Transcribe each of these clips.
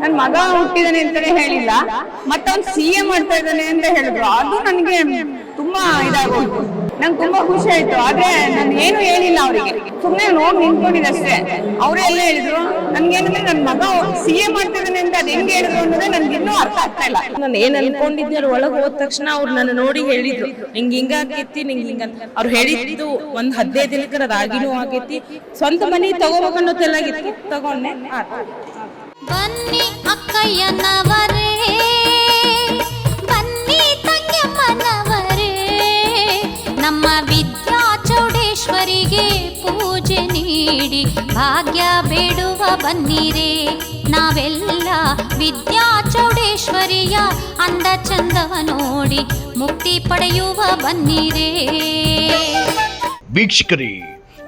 ನನ್ ಮಗ ಹುಟ್ಟಿದಾನೆ ಅಂತಾನೆ ಹೇಳಿಲ್ಲ. ಮತ್ತವ್ನ್ ಸಿ ಎ ಮಾಡ್ತಾ ಇದ್ದಾನೆ ಅಂತ ಹೇಳಿದ್ರು. ಅದು ನನ್ಗೆ ತುಂಬಾ ಇದಾಗೋಯ್ತು. ನಂಗೆ ತುಂಬಾ ಖುಷಿ ಆಯ್ತು. ಆದ್ರೆ ನಾನು ಏನು ಹೇಳಿಲ್ಲ ಅವರಿಗೆ. ಸುಮ್ನೆ ನೋಡಿ ನಿಂತ್ಕೊಂಡಿದ್ದೆ ಅಷ್ಟೇ. ಅವರೇ ಎಲ್ಲ ಹೇಳಿದ್ರು ನನ್ಗೇನಂದ್ರೆ ನನ್ ಮಗ ಸಿ ಎ ಮಾಡ್ತಿದ್ದಾನೆ ಅಂತ ಅದ್ ಹೆಂಗ್ ಹೇಳಿದ್ರು ಅನ್ನೋದೇ ನನ್ಗೆ ಇನ್ನೂ ಅರ್ಥ ಆಗ್ತಾ ಇಲ್ಲ. ನಾನು ಏನ್ ಅನ್ಕೊಂಡಿದ್ದೆ ಅವ್ರು ಒಳಗೆ ಹೋದ ತಕ್ಷಣ ಅವ್ರು ನನ್ನ ನೋಡಿ ಹೇಳಿದ್ರು. ನಿಂಗೆ ಹಿಂಗ ಆಕೈತಿ, ನಿಂಗೆ ಹಿಂಗ ಅವ್ರು ಹೇಳಿದ್ದು ಒಂದ್ ಹದಿನೈದು ದಿನಕ್ಕೆ ರಾಗಿನೂ ಆಗೈತಿ ಸ್ವಂತ ಮನಿ ತಗೋಬೇಕನ್ನೋ ತೆಲಾಗಿತ್ತು ತಗೊಂಡೆ. ಬನ್ನಿ ಅಕ್ಕಯ್ಯನವರೇ, ಬನ್ನಿ ತಂಗಮ್ಮನವರೇ. ನಮ್ಮ ವಿದ್ಯಾ ಚೌಡೇಶ್ವರಿಗೆ ಪೂಜೆ ನೀಡಿ ಭಾಗ್ಯ ಬೇಡುವ ಬನ್ನಿರೇ. ನಾವೆಲ್ಲ ವಿದ್ಯಾ ಚೌಡೇಶ್ವರಿಯ ಅಂದ ಚಂದವ ನೋಡಿ ಮುಕ್ತಿ ಪಡೆಯುವ ಬನ್ನಿರೇ. ವೀಕ್ಷಕರೇ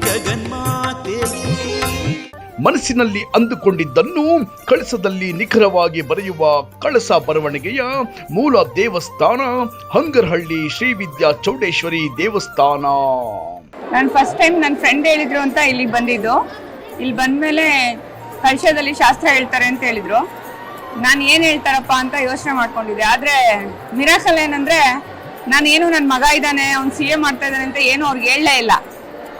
ಜಗನ್ಮಾತೆಯೇ. ಮನಸ್ಸಿನಲ್ಲಿ ಅಂದುಕೊಂಡಿದ್ದನ್ನು ಕಳಸದಲ್ಲಿ ನಿಖರವಾಗಿ ಬರೆಯುವ ಕಳಸ ಬರವಣಿಗೆಯ ಮೂಲ ದೇವಸ್ಥಾನ ಹಂಗರಹಳ್ಳಿ ಶ್ರೀ ವಿದ್ಯಾ ಚೌಡೇಶ್ವರಿ ದೇವಸ್ಥಾನ. ನಾನು ಫಸ್ಟ್ ಟೈಮ್ ನನ್ನ ಫ್ರೆಂಡ್ ಹೇಳಿದ್ರು ಅಂತ ಇಲ್ಲಿಗೆ ಬಂದಿದ್ದು. ಇಲ್ಲಿ ಬಂದಮೇಲೆ ಕಳಶದಲ್ಲಿ ಶಾಸ್ತ್ರ ಹೇಳ್ತಾರೆ ಅಂತ ಹೇಳಿದ್ರು. ನಾನು ಏನು ಹೇಳ್ತಾರಪ್ಪ ಅಂತ ಯೋಚನೆ ಮಾಡ್ಕೊಂಡಿದ್ದೆ. ಆದ್ರೆ ಮಿರಾಕಲ್ ಏನಂದ್ರೆ ನಾನು ಏನು ನನ್ನ ಮಗ ಇದ್ದಾನೆ, ಅವ್ನು ಸಿ ಎ ಮಾಡ್ತಾ ಇದ್ದಾನೆ ಅಂತ ಏನು ಅವ್ರಿಗೆ ಹೇಳಲೇ ಇಲ್ಲ.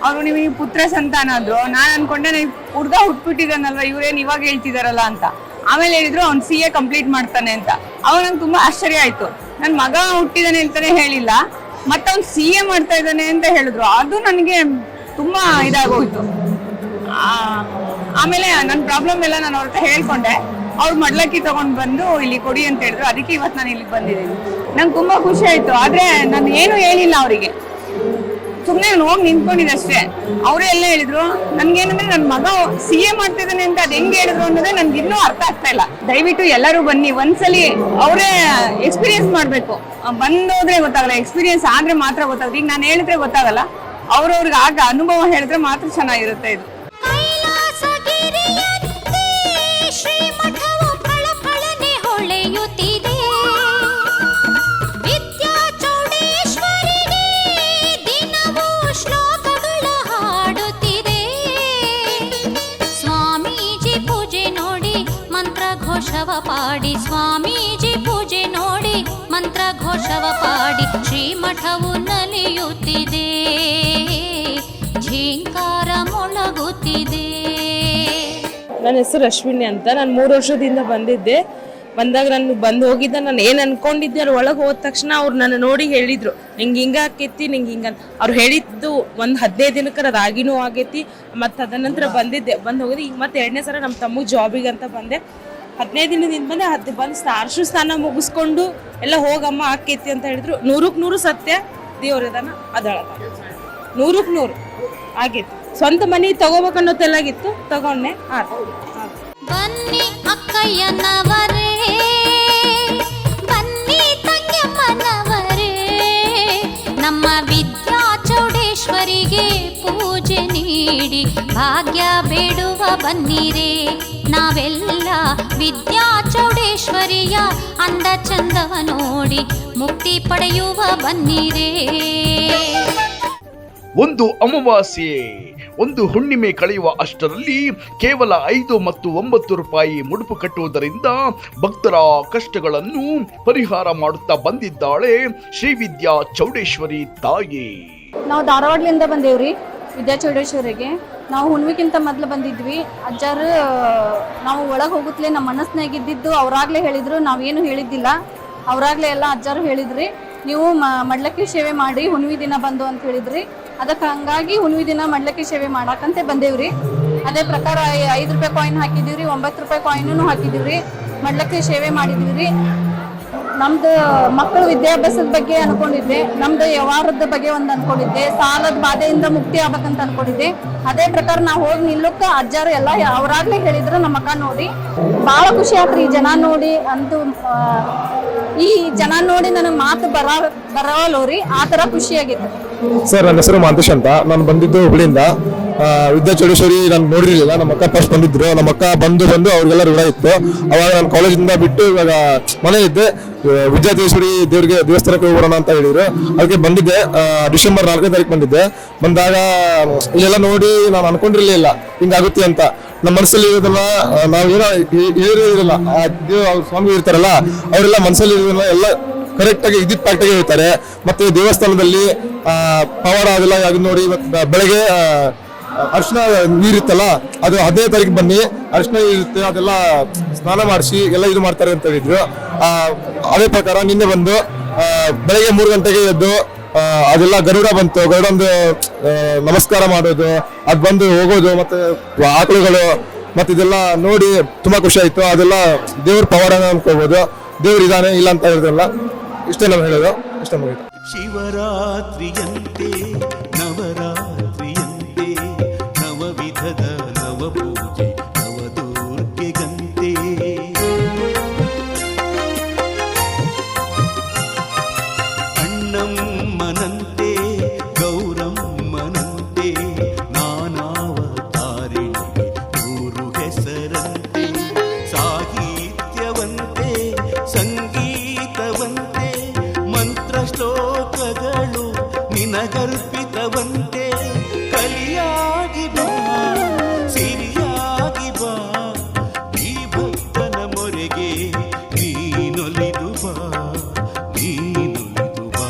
ಅವರು ನಿಮಗೆ ಪುತ್ರ ಸಂತಾನ ನಾನು ಅನ್ಕೊಂಡೆ ನೀವು ಹುಡ್ಗ ಹುಟ್ಬಿಟ್ಟಿದ್ದಾನಲ್ವ, ಇವ್ರೇನು ಇವಾಗ ಹೇಳ್ತಿದಾರಲ್ಲ ಅಂತ. ಆಮೇಲೆ ಹೇಳಿದ್ರು ಅವ್ನು ಸಿ ಎ ಕಂಪ್ಲೀಟ್ ಮಾಡ್ತಾನೆ ಅಂತ. ಅವಾಗ ನಂಗೆ ತುಂಬಾ ಆಶ್ಚರ್ಯ ಆಯಿತು. ನನ್ನ ಮಗ ಹುಟ್ಟಿದಾನೆ ಅಂತಲೇ ಹೇಳಿಲ್ಲ ಮತ್ತವ್ನು ಸಿ ಎ ಮಾಡ್ತಾ ಇದ್ದಾನೆ ಅಂತ ಹೇಳಿದ್ರು. ಅದು ನನಗೆ ತುಂಬಾ ಇದಾಗೋಯ್ತು. ಆಮೇಲೆ ನನ್ನ ಪ್ರಾಬ್ಲಮ್ ಎಲ್ಲ ನಾನು ಅವ್ರ ಹತ್ರ ಹೇಳ್ಕೊಂಡೆ. ಅವ್ರು ಮಡ್ಲಕ್ಕಿ ತಗೊಂಡ್ ಬಂದು ಇಲ್ಲಿ ಕೊಡಿ ಅಂತ ಹೇಳಿದ್ರು. ಅದಕ್ಕೆ ಇವತ್ತು ನಾನು ಇಲ್ಲಿಗೆ ಬಂದಿದ್ದೀನಿ. ನಂಗೆ ತುಂಬಾ ಖುಷಿ ಆಯ್ತು. ಆದ್ರೆ ನಾನು ಏನು ಹೇಳಿಲ್ಲ ಅವರಿಗೆ. ಸುಮ್ಮನೆ ನಾನು ಹೋಗಿ ನಿಂತ್ಕೊಂಡಿದ್ದೆ ಅಷ್ಟೇ. ಅವರೇ ಎಲ್ಲ ಹೇಳಿದ್ರು ನನ್ಗೇನಂದ್ರೆ ನನ್ನ ಮಗ ಸಿ ಎ ಮಾಡ್ತಿದ್ದಾನೆ ಅಂತ ಅದು ಹೆಂಗೆ ಹೇಳಿದ್ರು ಅನ್ನೋದೇ ನನ್ಗೆ ಇನ್ನೂ ಅರ್ಥ ಆಗ್ತಾ ಇಲ್ಲ. ದಯವಿಟ್ಟು ಎಲ್ಲರೂ ಬನ್ನಿ, ಒಂದ್ಸಲಿ ಅವರೇ ಎಕ್ಸ್ಪೀರಿಯನ್ಸ್ ಮಾಡಬೇಕು. ಬಂದೋದ್ರೆ ಗೊತ್ತಾಗಲ್ಲ ಎಕ್ಸ್ಪೀರಿಯನ್ಸ್ ಆದ್ರೆ ಮಾತ್ರ ಗೊತ್ತಾಗುತ್ತೆ ಈಗ ನಾನು ಹೇಳಿದ್ರೆ ಗೊತ್ತಾಗಲ್ಲ. ಅವ್ರವ್ರಿಗೆ ಆಗ ಅನುಭವ ಹೇಳಿದ್ರೆ ಮಾತ್ರ ಚೆನ್ನಾಗಿರುತ್ತೆ ಇದು. ಘೋಷವ ಪಾಡಿ ಶ್ರೀಮಠವು ನಲಿಯುತ್ತಿದೆ. ಝೀಂಕಾರ ಮೊಳಗುತ್ತಿದೆ. ನನ್ನ ಹೆಸರು ಅಶ್ವಿನಿ ಅಂತ. ನಾನು ಮೂರು ವರ್ಷದಿಂದ ಬಂದಿದ್ದೆ. ಬಂದಾಗ ನಾನು ಬಂದು ಹೋಗಿದ್ದ. ನಾನು ಏನು ಅನ್ಕೊಂಡಿದ್ದೆ ಅವ್ರು ಒಳಗೆ ಹೋದ ತಕ್ಷಣ ಅವ್ರು ನನ್ನ ನೋಡಿ ಹೇಳಿದರು. ನಿಂಗೆ ಹಿಂಗೆ ಆಕೈತಿ ನಿಂಗೆ ಹಿಂಗೆ ಅವ್ರು ಹೇಳಿದ್ದು ಒಂದು ಹದಿನೈದು ದಿನಕ್ಕೆ ರಾಗಿನೂ ಆಗೈತಿ. ಮತ್ತು ಅದನಂತರ ಬಂದಿದ್ದೆ. ಬಂದು ಹೋಗಿದ್ದೆ. ಈಗ ಮತ್ತೆ ಎರಡನೇ ಸಲ ನಮ್ಮ ತಮ್ಮ ಜಾಬಿಗೆ ಅಂತ ಬಂದೆ. ಹದಿನೈದು ದಿನದಿಂದ ಬಂದೆ ಹತ್ತು ಬಂದು ಸ್ನಾರ್ಶು ಸ್ನಾನ ಮುಗಿಸ್ಕೊಂಡು ಎಲ್ಲ ಹೋಗಮ್ಮ ಆಕೈತಿ ಅಂತ ಹೇಳಿದ್ರು. ನೂರಕ್ಕೆ ನೂರು ಸತ್ಯ ದೇವ್ರದನ ಅದಳ ನೂರಕ್ಕೆ ನೂರು. ಆಗಿತ್ತು. ಸ್ವಂತ ಮನೆ ತಗೋಬೇಕನ್ನೋ ತೆಲಾಗಿತ್ತು ತಗೊಂಡೆ ಆತು. ಬನ್ನಿ ಅಕ್ಕಯ್ಯನವರೇ, ಬನ್ನಿ ತಂಗಮ್ಮನವರೇ ನಮ್ಮ ವಿದ್ಯಾ ಚೌಡೇಶ್ವರಿಗೆ ಪೂಜೆ ನೀಡಿ ಭಾಗ್ಯ ಬೇಡುವ ಬನ್ನಿರೆ. ನಾವೆಲ್ಲ ವಿದ್ಯಾ ಚೌಡೇಶ್ವರಿಯ ಅಂದ ಚಂದವ ನೋಡಿ ಮುಕ್ತಿ ಪಡೆಯುವ ಬನ್ನಿರೆ. ಒಂದು ಅಮಾವಾಸ್ಯೆ, ಒಂದು ಹುಣ್ಣಿಮೆ ಕಳೆಯುವ ಅಷ್ಟರಲ್ಲಿ ಕೇವಲ ಐದು ಮತ್ತು ಒಂಬತ್ತು ರೂಪಾಯಿ ಮುಡುಪು ಕಟ್ಟುವುದರಿಂದ ಭಕ್ತರ ಕಷ್ಟಗಳನ್ನು ಪರಿಹಾರ ಮಾಡುತ್ತಾ ಬಂದಿದ್ದಾಳೆ ಶ್ರೀವಿದ್ಯಾ ಚೌಡೇಶ್ವರಿ ತಾಯಿ. ನಾವು ಧಾರವಾಡಲಿಂದ ಬಂದೇವ್ರಿ, ವಿದ್ಯಾಚೌಡೇಶ್ವರಿಗೆ. ನಾವು ಹುಣ್ವಿಕ್ಕಿಂತ ಮೊದಲು ಬಂದಿದ್ವಿ. ಅಜ್ಜಾರು, ನಾವು ಒಳಗೆ ಹೋಗುತ್ತಲೇ ನಮ್ಮ ಮನಸ್ಸಿನಾಗ ಇದ್ದಿದ್ದು ಅವರಾಗ್ಲೇ ಹೇಳಿದ್ರು, ನಾವೇನು ಹೇಳಿದ್ದಿಲ್ಲ. ಅವರಾಗಲೇ ಎಲ್ಲ ಅಜ್ಜಾರು ಹೇಳಿದ್ರಿ, ನೀವು ಮಡ್ಲಕ್ಕಿ ಸೇವೆ ಮಾಡಿ ಹುಣ್ವಿ ದಿನ ಬಂದು ಅಂತ ಹೇಳಿದ್ರಿ. ಅದಕ್ಕೆ ಹಂಗಾಗಿ ಹುಣ್ವಿ ದಿನ ಮಡ್ಲಕ್ಕಿ ಸೇವೆ ಮಾಡಕ್ಕಂತೆ ಬಂದೇವ್ರಿ. ಅದೇ ಪ್ರಕಾರ ಐದು ರೂಪಾಯಿ ಕಾಯಿನ್ ಹಾಕಿದೀವ್ರಿ ಒಂಬತ್ತು ರೂಪಾಯಿ ಕಾಯಿನೂ ಹಾಕಿದೀವ್ರಿ ಮಡ್ಲಕ್ಕಿ ಸೇವೆ ಮಾಡಿದೀವ್ರಿ ನಮ್ದು ಮಕ್ಕಳ ವಿದ್ಯಾಭ್ಯಾಸದ ಬಗ್ಗೆ ಅನ್ಕೊಂಡಿದ್ದೆ, ನಮ್ದು ವ್ಯವಹಾರದ ಬಗ್ಗೆ ಒಂದು ಅನ್ಕೊಂಡಿದ್ದೆ, ಸಾಲದ ಬಾಧೆಯಿಂದ ಮುಕ್ತಿ ಆಗ್ಬೇಕಂತ ಅನ್ಕೊಂಡಿದ್ದೆ. ಅದೇ ಪ್ರಕಾರ ನಾವು ಹೋಗಿ ನಿಲ್ಲಕ್ಕ ಅಜ್ಜಾರು ಎಲ್ಲ ಅವ್ರಾಗ್ಲೇ ಹೇಳಿದ್ರು ನಮ್ಮ ಅಕ್ಕ ನೋಡಿ. ಬಹಳ ಖುಷಿ ಆತ್ರಿ ಈ ಜನ ನೋಡಿ ಅಂತೂ ಈ ಜನ ನೋಡಿ ನನಗೆ ಮಾತು ಬರ ಬರವಲ್ಲೋರಿ ಆ ಥರ ಖುಷಿಯಾಗಿತ್ತು ಸರ್, ನನ್ನ ಹೆಸರು ಮಾಂತೇಶ್ ಅಂತ. ನಾನು ಬಂದಿದ್ದು ಹುಬ್ಳಿಯಿಂದ. ವಿದ್ಯಾ ಚೌಡೇಶ್ವರಿ ನಾನು ನೋಡಿರಲಿಲ್ಲ. ನಮ್ಮ ಅಕ್ಕ ಫಸ್ಟ್ ಬಂದಿದ್ರು. ನಮ್ಮ ಅಕ್ಕ ಬಂದು ಬಂದು ಅವ್ರಿಗೆಲ್ಲ ಋಣ ಇತ್ತು ಅವಾಗ ನಾನು ಕಾಲೇಜಿಂದ ಬಿಟ್ಟು ಇವಾಗ ಮನೆ ಇದ್ದೆ. ಆ, ವಿದ್ಯಾ ಚೌಡೇಶ್ವರಿ ದೇವ್ರಿಗೆ ದೇವಸ್ಥಾನಕ್ಕೆ ಹೋಗೋಣ ಅಂತ ಹೇಳಿದ್ರು. ಅದಕ್ಕೆ ಬಂದಿದ್ದೆ. ಡಿಸೆಂಬರ್ ನಾಲ್ಕನೇ ತಾರೀಕು ಬಂದಿದ್ದೆ. ಬಂದಾಗ ಇಲ್ಲೆಲ್ಲ ನೋಡಿ ನಾನು ಅನ್ಕೊಂಡಿರ್ಲಿಲ್ಲ. ಹಿಂಗಾಗುತ್ತೆ ಅಂತ. ನಮ್ಮ ಮನಸ್ಸಲ್ಲಿ ಇರೋದನ್ನ ನಾವೇನೋ ದೇವ್ ಅವ್ರ ಸ್ವಾಮಿ ಇರ್ತಾರಲ್ಲ ಅವರೆಲ್ಲ ಮನಸ್ಸಲ್ಲಿ ಇರೋದನ್ನ ಎಲ್ಲ ಕರೆಕ್ಟಾಗಿ ಪ್ಯಾಕ್ಟ್ ಆಗಿ ಹೇಳ್ತಾರೆ. ಮತ್ತೆ ದೇವಸ್ಥಾನದಲ್ಲಿ ಪವಾಡ ಅದೆಲ್ಲ ಅದು ನೋಡಿ ಬೆಳಗ್ಗೆ ಅರ್ಶಿನ ನೀರಿತ್ತಲ್ಲ, ಅದು ಹದಿನೈದು ತಾರೀಕು ಬನ್ನಿ. ಅರ್ಶಿನ ಇರುತ್ತೆ ಅದೆಲ್ಲ ಸ್ನಾನ ಮಾಡಿಸಿ ಎಲ್ಲ ಇದು ಮಾಡ್ತಾರೆ ಅಂತ ಹೇಳಿದ್ರು. ಅದೇ ಪ್ರಕಾರ ನಿನ್ನೆ ಬಂದು ಬೆಳಗ್ಗೆ ಮೂರು ಗಂಟೆಗೆ ಎದ್ದು ಅದೆಲ್ಲ ಗರುಡ ಬಂತು. ಗರುಡಂದು ನಮಸ್ಕಾರ ಮಾಡೋದು, ಅದ್ ಬಂದು ಹೋಗೋದು, ಮತ್ತೆ ಆಕಳುಗಳು, ಮತ್ತೆ ಇದೆಲ್ಲ ನೋಡಿ ತುಂಬಾ ಖುಷಿ ಆಯ್ತು. ಅದೆಲ್ಲ ದೇವ್ರ ಪವಾಡನ ಅನ್ಕೋಬಹುದು ದೇವ್ರ ಇದಾನೆ, ಇಲ್ಲ ಅಂತ ಹೇಳಿದ್ರಲ್ಲ ಇಷ್ಟೇ ನಾವು ಹೇಳೋದು. ಇಷ್ಟ ಮುಗಿತು. ಶಿವರಾತ್ರಿಯಂತೆ ನಿನಗರ್ಪಿತವಂತೆ ಕಲಿಯಾಗಿ ಬಾ, ಸಿರಿಯಾಗಿ ಬಾ. ಈ ಭಕ್ತನ ಮೊರೆಗೆ ನೀನೊಲಿದು ಬಾ ನೀನೊಲಿದು ಬಾ.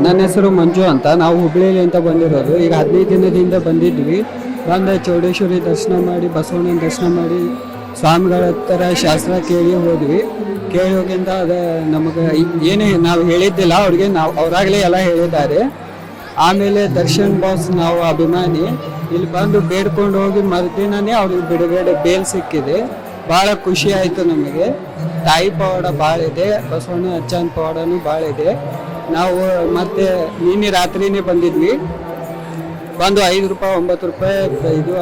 ನನ್ನ ಹೆಸರು ಮಂಜು ಅಂತ. ನಾವು ಹುಬ್ಳಿಯಲ್ಲಿ ಅಂತ ಬಂದಿರೋದು. ಈಗ ಹದಿನೈದು ದಿನದಿಂದ ಬಂದಿದ್ವಿ. ಬಂದ ಚೌಡೇಶ್ವರಿ ದರ್ಶನ ಮಾಡಿ, ಬಸವಣ್ಣನ ದರ್ಶನ ಮಾಡಿ ಸ್ವಾಮಿಗಳ ಹತ್ರ ಶಾಸ್ತ್ರ ಕೇಳಿ ಹೋದ್ವಿ. ಕೇಳಿ ಹೋಗಿಂದ ಅದ ನಮಗೆ ಏನೇ ನಾವು ಹೇಳಿದ್ದಿಲ್ಲ, ಅವ್ರಿಗೆ ನಾವು ಅವರಾಗಲೇ ಎಲ್ಲ ಹೇಳಿದ್ದಾರೆ. ಆಮೇಲೆ ದರ್ಶನ್ ಬಾಸ್ ನಾವು ಅಭಿಮಾನಿ. ಇಲ್ಲಿ ಬಂದು ಬೇಡ್ಕೊಂಡು ಹೋಗಿ ಮರುದಿನನೇ ಅವ್ರಿಗೆ ಬಿಡುಗಡೆ ಬೇಲ್ ಸಿಕ್ಕಿದೆ. ಭಾಳ ಖುಷಿ ಆಯಿತು ನಮಗೆ. ತಾಯಿ ಪವಾಡ ಭಾಳ ಇದೆ, ಬಸವಣ್ಣ ಅಜ್ಜನ ಪವಾಡನೂ ಭಾಳ ಇದೆ. ನಾವು ಮತ್ತೆ ನಿನ್ನೆ ರಾತ್ರಿನೇ ಬಂದಿದ್ವಿ. ಬಂದು ಐದು ರೂಪಾಯಿ, ಒಂಬತ್ತು ರೂಪಾಯಿ ಇದು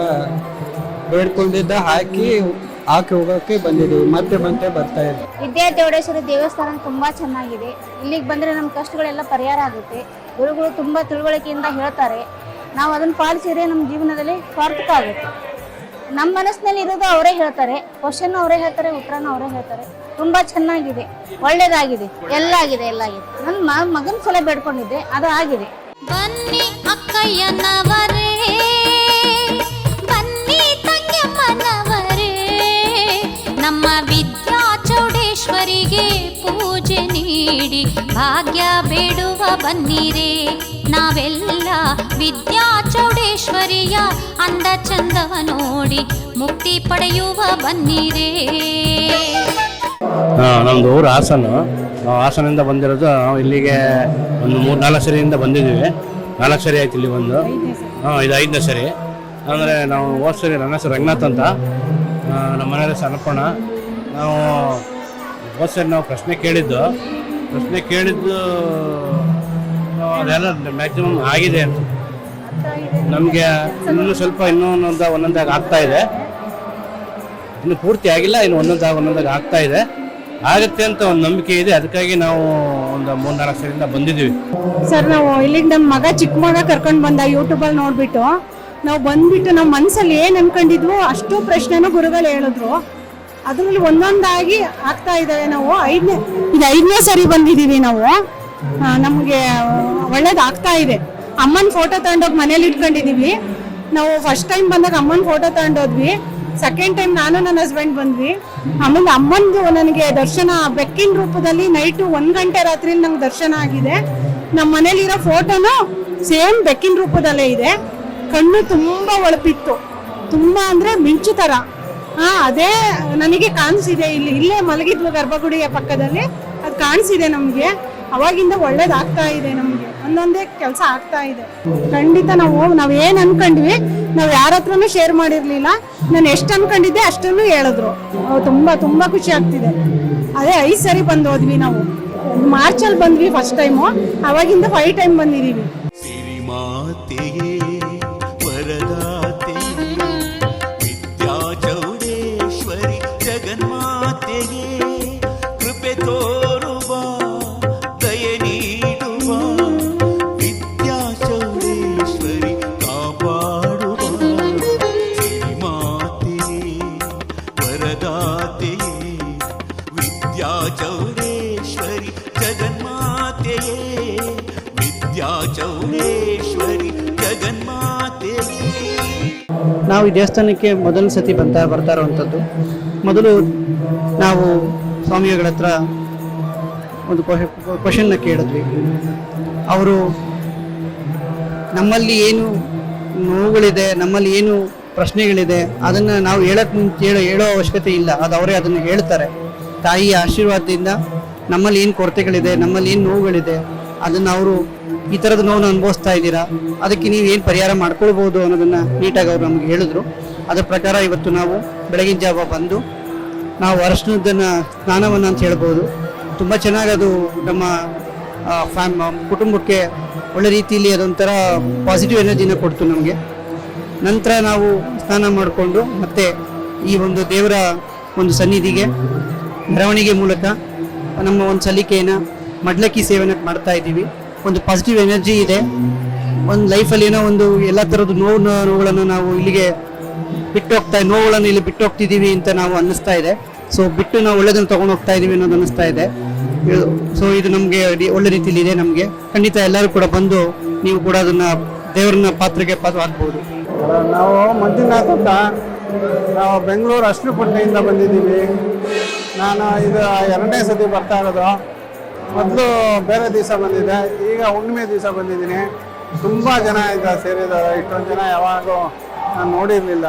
ಬೇಡ್ಕೊಂಡಿದ್ದ ಹಾಕಿ ಹಾಕಿ ಹೋಗೋಕ್ಕೆ ಬಂದಿದ್ದೀವಿ ಮತ್ತೆ ಮತ್ತೆ ಬರ್ತಾ ಇದ್ದೀವಿ ವಿದ್ಯಾ ಚೌಡೇಶ್ವರಿ ದೇವಸ್ಥಾನ ತುಂಬಾ ಚೆನ್ನಾಗಿದೆ. ಇಲ್ಲಿಗೆ ಬಂದ್ರೆ ನಮ್ಮ ಕಷ್ಟಗಳೆಲ್ಲ ಪರಿಹಾರ ಆಗುತ್ತೆ. ಗುರುಗಳು ತುಂಬಾ ತಿಳುವಳಿಕೆಯಿಂದ ಹೇಳ್ತಾರೆ. ನಾವು ಅದನ್ನ ಪಾಲಿಸಿದ್ರೆ ನಮ್ಮ ಜೀವನದಲ್ಲಿ ಸಾರ್ಥಕ ಆಗುತ್ತೆ. ನಮ್ಮ ಮನಸ್ಸಿನಲ್ಲಿ ಇರೋದು ಅವರೇ ಹೇಳ್ತಾರೆ. ಕ್ವಶನ್ ಅವರೇ ಹೇಳ್ತಾರೆ ಉತ್ತರನ ಅವರೇ ಹೇಳ್ತಾರೆ. ತುಂಬಾ ಚೆನ್ನಾಗಿದೆ. ಒಳ್ಳೇದಾಗಿದೆ. ಎಲ್ಲ ಆಗಿದೆ ಎಲ್ಲ ಆಗಿದೆ. ನನ್ನ ಮಗನ ಸಲ ಬೇಡ್ಕೊಂಡಿದ್ದೆ ಅದು ಆಗಿದೆ. ಬನ್ನಿ ಅಕ್ಕಯ್ಯನವರೇ. ನಮ್ಮ ವಿದ್ಯಾ ಚೌಡೇಶ್ವರಿಗೆ ಪೂಜೆ ನೀಡಿ ಭಾಗ್ಯ ಬೇಡುವ ಬನ್ನಿರೆ. ನಾವೆಲ್ಲ ವಿದ್ಯಾ ಚೌಡೇಶ್ವರಿಯ ಅಂದ ಚಂದವ ನೋಡಿ ಮುಕ್ತಿ ಪಡೆಯುವ ಬನ್ನಿರೆ. ಆ, ನಮ್ದು ಊರು ಹಾಸನ. ನಾವು ಹಾಸನಿಂದ ಬಂದಿರೋದು ನಾವು ಇಲ್ಲಿಗೆ ಒಂದು ಮೂರು ನಾಲ್ಕು ಸರಿಯಿಂದ ಬಂದಿದ್ದೀವಿ. ನಾಲ್ಕು ಸರಿ ಆಯ್ತು ಇಲ್ಲಿ ಬಂದು. ಹಾಂ ಇದು ಐದನೇ ಸರಿ. ಅಂದರೆ ನಾವು ಹೋದ ಸರಿ ನನ್ನ ಹೆಸರು ರಂಗನಾಥ್ ಅಂತ. ನಮ್ಮ ಮನೆಯಲ್ಲಿ ಸಣ್ಣಪ್ಪಣ್ಣ. ನಾವು ಹೋದ ಸರಿ ನಾವು ಪ್ರಶ್ನೆ ಕೇಳಿದ್ದು. ಪ್ರಶ್ನೆ ಕೇಳಿದ್ದು ಅದೆಲ್ಲ ಮ್ಯಾಕ್ಸಿಮಮ್ ಆಗಿದೆ. ಅಂತ ನಮಗೆ ಇನ್ನೂ ಸ್ವಲ್ಪ ಇನ್ನೂ ಒಂದೊಂದು, ಒಂದೊಂದಾಗ ಆಗ್ತಾ ಇದೆ. ಇನ್ನು ಪೂರ್ತಿ ಆಗಿಲ್ಲ, ಇನ್ನು ಒಂದೊಂದಾಗ ಒಂದೊಂದಾಗ ಆಗ್ತಾ ಇದೆ. ಆಗುತ್ತೆ ಅಂತ ಒಂದು ನಂಬಿಕೆ ಇದೆ. ಅದಕ್ಕಾಗಿ ನಾವು ಒಂದು ಮೂರ್ನಾಲ್ಕು ಸರಿಂದ ಬಂದಿದ್ದೀವಿ. ಸರ್, ನಾವು ಇಲ್ಲಿಗೆ ನಮ್ಮ ಮಗ ಚಿಕ್ಕ ಮಗ ಕರ್ಕೊಂಡು ಬಂದ ಯೂಟ್ಯೂಬಲ್ಲಿ ನೋಡ್ಬಿಟ್ಟು ನಾವು ಬಂದ್ಬಿಟ್ಟು ನಮ್ಮ ಮನಸ್ಸಲ್ಲಿ ಏನು ಅನ್ಕೊಂಡಿದ್ವು ಅಷ್ಟು ಪ್ರಶ್ನೆನೂ ಗುರುಗಳು ಹೇಳಿದ್ರು. ಅದರಲ್ಲಿ ಒಂದೊಂದಾಗಿ ಆಗ್ತಾ ಇದ್ದಾವೆ ನಾವು ಐದನೇ ಇದು ಐದನೇ ಸರಿ ಬಂದಿದ್ದೀವಿ ನಾವು. ನಮಗೆ ಒಳ್ಳೇದಾಗ್ತಾ ಇದೆ. ಅಮ್ಮನ ಫೋಟೋ ತಗೊಂಡೋಗಿ ಮನೇಲಿ ಇಟ್ಕೊಂಡಿದೀವಿ. ನಾವು ಫಸ್ಟ್ ಟೈಮ್ ಬಂದಾಗ ಅಮ್ಮನ ಫೋಟೋ ತಗೊಂಡೋದ್ವಿ. ಸೆಕೆಂಡ್ ಟೈಮ್ ನಾನು ನನ್ನ ಹಸ್ಬೆಂಡ್ ಬಂದ್ವಿ. ಆಮೇಲೆ ಅಮ್ಮಂದು ನನಗೆ ದರ್ಶನ ಬೆಕ್ಕಿನ ರೂಪದಲ್ಲಿ ನೈಟು ಒಂದು ಗಂಟೆ ರಾತ್ರಿ ನಂಗೆ ದರ್ಶನ ಆಗಿದೆ. ನಮ್ಮ ಮನೇಲಿರೋ ಫೋಟೋನು ಸೇಮ್ ಬೆಕ್ಕಿನ ರೂಪದಲ್ಲೇ ಇದೆ. ಕಣ್ಣು ತುಂಬಾ ಒಳಪಿತ್ತು. ತುಂಬಾ ಅಂದ್ರೆ ಮಿಂಚು ಥರ ಹಾಂ ಅದೇ ನನಗೆ ಕಾಣಿಸಿದೆ ಇಲ್ಲಿ. ಇಲ್ಲೇ ಮಲಗಿದ್ವು ಗರ್ಭಗುಡಿಯ ಪಕ್ಕದಲ್ಲಿ. ಅದು ಕಾಣಿಸಿದೆ ನಮಗೆ. ಅವಾಗಿಂದ ಒಳ್ಳೇದಾಗ್ತಾ ಇದೆ ನಮಗೆ. ಒಂದೊಂದೇ ಕೆಲಸ ಆಗ್ತಾ ಇದೆ. ಖಂಡಿತ ನಾವು ನಾವು ಏನು ಅನ್ಕೊಂಡ್ವಿ, ನಾವು ಯಾರ ಹತ್ರನು ಶೇರ್ ಮಾಡಿರಲಿಲ್ಲ. ನಾನು ಎಷ್ಟು ಅನ್ಕೊಂಡಿದ್ದೆ ಅಷ್ಟನ್ನು ಹೇಳಿದ್ರು. ತುಂಬ, ತುಂಬಾ ಖುಷಿ ಆಗ್ತಿದೆ. ಅದೇ ಐದು ಸರಿ ಬಂದು ಹೋದ್ವಿ ನಾವು. ಮಾರ್ಚ್ ಅಲ್ಲಿ ಬಂದ್ವಿ ಫಸ್ಟ್ ಟೈಮು ಅವಾಗಿಂದ ಫೈವ್ ಟೈಮ್ ಬಂದಿದೀವಿ. तेरे कृपे तो ನಾವು ಈ ದೇವಸ್ಥಾನಕ್ಕೆ ಮೊದಲ ಸತಿ ಬಂತ ಬರ್ತಾ ಇರುವಂಥದ್ದು. ಮೊದಲು ನಾವು ಸ್ವಾಮಿಗಳ ಹತ್ರ ಒಂದು ಕ್ವಶನ್ನ ಕೇಳಿದ್ವಿ. ಅವರು, ನಮ್ಮಲ್ಲಿ ಏನು ನೋವುಗಳಿದೆ, ನಮ್ಮಲ್ಲಿ ಏನು ಪ್ರಶ್ನೆಗಳಿದೆ, ಅದನ್ನು ನಾವು ಹೇಳಕ್ ಹೇಳೋ ಹೇಳೋ ಅವಶ್ಯಕತೆ ಇಲ್ಲ. ಅದು ಅವರೇ ಅದನ್ನು ಹೇಳ್ತಾರೆ. ತಾಯಿಯ ಆಶೀರ್ವಾದದಿಂದ ನಮ್ಮಲ್ಲಿ ಏನು ಕೊರತೆಗಳಿದೆ, ನಮ್ಮಲ್ಲಿ ಏನು ನೋವುಗಳಿದೆ, ಅದನ್ನು ಅವರು ಈ ಥರದ ನೋವನ್ನು ಅನುಭವಿಸ್ತಾ ಇದ್ದೀರಾ? ಅದಕ್ಕೆ ನೀವು ಏನು ಪರಿಹಾರ ಮಾಡ್ಕೊಳ್ಬೋದು ಅನ್ನೋದನ್ನು ನೀಟಾಗಿ ಅವರು ನಮಗೆ ಹೇಳಿದ್ರು. ಅದರ ಪ್ರಕಾರ ಇವತ್ತು ನಾವು ಬೆಳಗಿನ ಜಾವ ಬಂದು ನಾವು ಅರಶಿನದನ್ನು ಸ್ನಾನವನ್ನು ಅಂತ ಹೇಳ್ಬೋದು. ತುಂಬ ಚೆನ್ನಾಗಿ ಅದು ನಮ್ಮ ಫ್ಯಾಮ್ ಕುಟುಂಬಕ್ಕೆ ಒಳ್ಳೆ ರೀತಿಯಲ್ಲಿ ಅದೊಂಥರ ಪಾಸಿಟಿವ್ ಎನರ್ಜಿನ ಕೊಡ್ತು ನಮಗೆ. ನಂತರ ನಾವು ಸ್ನಾನ ಮಾಡಿಕೊಂಡು ಮತ್ತೆ ಈ ಒಂದು ದೇವರ ಒಂದು ಸನ್ನಿಧಿಗೆ, ಮೆರವಣಿಗೆ ಮೂಲಕ ನಮ್ಮ ಒಂದು ಸಲಿಕೆಯನ್ನು ಮಡ್ಲಕ್ಕಿ ಸೇವನೆ ಮಾಡ್ತಾ ಇದ್ದೀವಿ. ಒಂದು ಪಾಸಿಟಿವ್ ಎನರ್ಜಿ ಇದೆ. ಒಂದು ಲೈಫಲ್ಲಿ ಏನೋ ಒಂದು ಎಲ್ಲ ಥರದ ನೋವು, ನೋವುಗಳನ್ನು ನಾವು ಇಲ್ಲಿಗೆ ಬಿಟ್ಟು ಹೋಗ್ತಾ, ನೋವುಗಳನ್ನು ಇಲ್ಲಿ ಬಿಟ್ಟು ಹೋಗ್ತಿದ್ದೀವಿ ಅಂತ ನಾವು ಅನ್ನಿಸ್ತಾ ಇದೆ. ಸೊ ಬಿಟ್ಟು ನಾವು ಒಳ್ಳೆದನ್ನು ತೊಗೊಂಡು ಹೋಗ್ತಾ ಇದ್ದೀವಿ ಅನ್ನೋದು ಅನ್ನಿಸ್ತಾ ಇದೆ. ಸೊ ಇದು ನಮಗೆ ಒಳ್ಳೆ ರೀತಿಯಲ್ಲಿ ಇದೆ ನಮಗೆ. ಖಂಡಿತ ಎಲ್ಲರೂ ಕೂಡ ಬಂದು ನೀವು ಕೂಡ ಅದನ್ನು ದೇವರನ್ನ ಪಾತ್ರಕ್ಕೆ ಪಾತ್ರ ಹಾಕ್ಬೋದು ನಾವು ಮಂಜುನಾಥ್ ಅಂತ. ನಾವು ಬೆಂಗಳೂರು ಅಶ್ವಪಟ್ಟಣೆಯಿಂದ ಬಂದಿದ್ದೀವಿ. ನಾನು ಇದು ಎರಡನೇ ಸತಿ ಬರ್ತಾ ಇರೋದು. ಮೊದಲು ಬೇರೆ ದಿವಸ ಬಂದಿದ್ದೆ ಈಗ ಹುಣ್ಣಿಮೆ ದಿವಸ ಬಂದಿದ್ದೀನಿ. ತುಂಬ ಜನ ಈಗ ಸೇರಿದ್ದಾರೆ. ಇಷ್ಟೊಂದು ಜನ ಯಾವಾಗೂ ನಾನು ನೋಡಿರಲಿಲ್ಲ.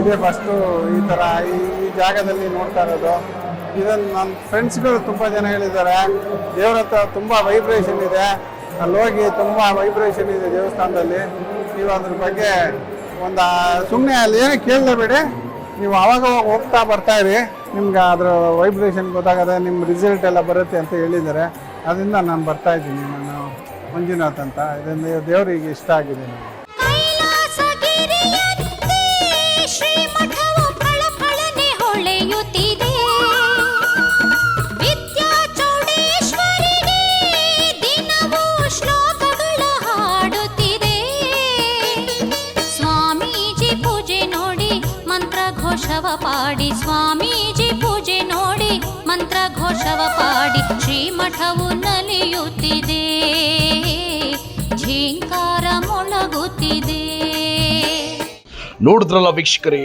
ಇದೇ ಫಸ್ಟು ಈ ಥರ ಈ ಜಾಗದಲ್ಲಿ ನೋಡ್ತಾ ಇರೋದು. ಇದನ್ನು ನನ್ನ ಫ್ರೆಂಡ್ಸ್ಗಳು ತುಂಬ ಜನ ಹೇಳಿದ್ದಾರೆ, ದೇವ್ರ ಹತ್ರ ತುಂಬ ವೈಬ್ರೇಷನ್ ಇದೆ. ಅಲ್ಲಿ ಹೋಗಿ ತುಂಬ ವೈಬ್ರೇಷನ್ ಇದೆ ದೇವಸ್ಥಾನದಲ್ಲಿ. ನೀವು ಅದ್ರ ಬಗ್ಗೆ ಒಂದು ಸುಮ್ಮನೆ ಅಲ್ಲಿ ಏನು ಕೇಳಲೇಬೇಡಿ ನೀವು ಅವಾಗ ಹೋಗ್ತಾ ಬರ್ತಾ ಇರಿ, ನಿಮ್ಗೆ ಅದರ ವೈಬ್ರೇಷನ್ ಗೊತ್ತಾಗದೆ ನಿಮ್ಮ ರಿಸಲ್ಟ್ ಎಲ್ಲ ಬರುತ್ತೆ ಅಂತ ಹೇಳಿದ್ದಾರೆ. ಅದರಿಂದ ನಾನು ಬರ್ತಾ ಇದ್ದೀನಿ. ನಾನು ಮಂಜುನಾಥ್ ಅಂತ. ಇದರಿಂದ ದೇವರಿಗೆ ಇಷ್ಟ ಆಗಿದೆ ನನಗೆ. ಘೋಷವ ಪಾಡಿ ಸ್ವಾಮೀಜಿ ಪೂಜೆ ನೋಡಿ ಮಂತ್ರ ಘೋಷವ ಪಾಡಿ ಶ್ರೀಮಠವು ನಲಿಯುತ್ತಿದೆ. ಝೀಂಕಾರ ಮೊಳಗುತ್ತಿದೆ. ನೋಡಿದ್ರಲ್ಲ ವೀಕ್ಷಕರೇ